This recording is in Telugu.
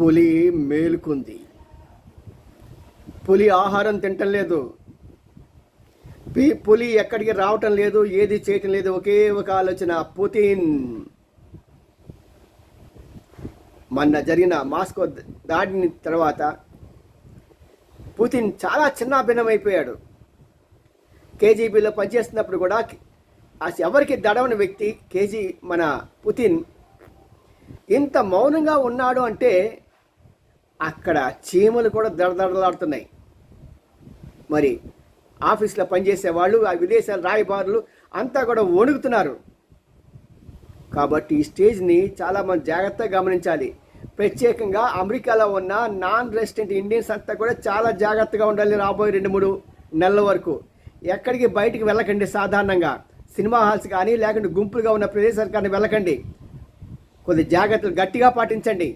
పులి మేలుకుంది. పులి ఆహారం తింటం లేదు. పులి ఎక్కడికి రావటం లేదు ఏది చేయటం లేదు ఒకే ఒక ఆలోచన పుతిన్. మొన్న జరిగిన మాస్కో దాడిని తర్వాత పుతిన్ చాలా చిన్న భిన్నమైపోయాడు. కేజీబీలో పనిచేస్తున్నప్పుడు కూడా అసలు ఎవరికి దడవని వ్యక్తి కేజీ మన పుతిన్ ఇంత మౌనంగా ఉన్నాడు అంటే అక్కడ చీమలు కూడా దడదడలాడుతున్నాయి మరి ఆఫీస్లో పనిచేసే వాళ్ళు ఆ విదేశాల రాయబారులు అంతా కూడా వణుకుతున్నారు. కాబట్టి ఈ స్టేజ్ని చాలామంది జాగ్రత్తగా గమనించాలి. ప్రత్యేకంగా అమెరికాలో ఉన్న నాన్ రెసిడెంట్ ఇండియన్స్ అంతా కూడా చాలా జాగ్రత్తగా ఉండాలి రాబోయే రెండు మూడు నెలల వరకు. ఎక్కడికి బయటికి వెళ్ళకండి సాధారణంగా. సినిమా హాల్స్ కానీ లేకుంటే గుంపులుగా ఉన్న ప్రదేశాలు కానీ వెళ్ళకండి. కొద్ది జాగ్రత్తలు గట్టిగా పాటించండి.